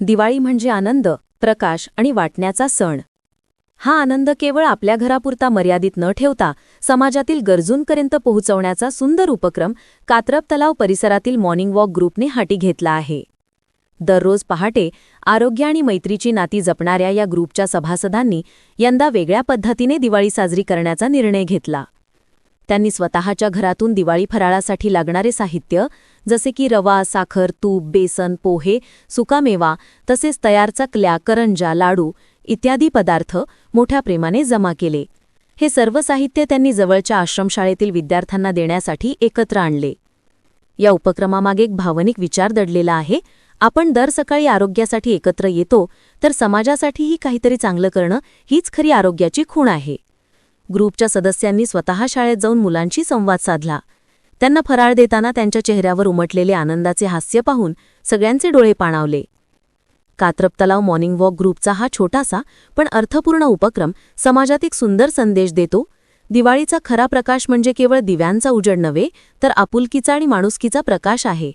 दिवाळी म्हणजे आनंद प्रकाश आणि वाटण्याचा सण. हा आनंद केवळ आपल्या घरापुरता मर्यादित न ठेवता समाजातील गरजूंपर्यंत पोहोचवण्याचा सुंदर उपक्रम कात्रप तलाव परिसरातील मॉर्निंग वॉक ग्रुपने हाती घेतला आहे. दररोज पहाटे आरोग्य आणि मैत्रीची नाती जपणाऱ्या या ग्रुपच्या सभासदांनी यंदा वेगळ्या पद्धतीने दिवाळी साजरी करण्याचा निर्णय घेतला. त्यांनी स्वतःच्या घरातून दिवाळी फराळासाठी लागणारे साहित्य जसे की रवा साखर तूप बेसन पोहे सुकामेवा तसेच तयार चकल्या करंजा लाडू इत्यादी पदार्थ मोठ्या प्रेमाने जमा केले. हे सर्व साहित्य त्यांनी जवळच्या आश्रमशाळेतील विद्यार्थ्यांना देण्यासाठी एकत्र आणले. या उपक्रमामागे एक भावनिक विचार दडलेला आहे आपण दर सकाळी आरोग्यासाठी एकत्र येतो तर समाजासाठीही काहीतरी चांगलं करणं हीच खरी आरोग्याची खूण आहे. ग्रुपच्या सदस्यांनी स्वतः शाळेत जाऊन मुलांशी संवाद साधला. त्यांना फराळ देताना त्यांच्या चेहऱ्यावर उमटलेले आनंदाचे हास्य पाहून सगळ्यांचे डोळे पाणावले. कात्रप तलाव मॉर्निंग वॉक ग्रुपचा हा छोटासा पण अर्थपूर्ण उपक्रम समाजात एक सुंदर संदेश देतो. दिवाळीचा खरा प्रकाश म्हणजे केवळ दिव्यांचा उजड नव्हे तर आपुलकीचा आणि माणुसकीचा प्रकाश आहे.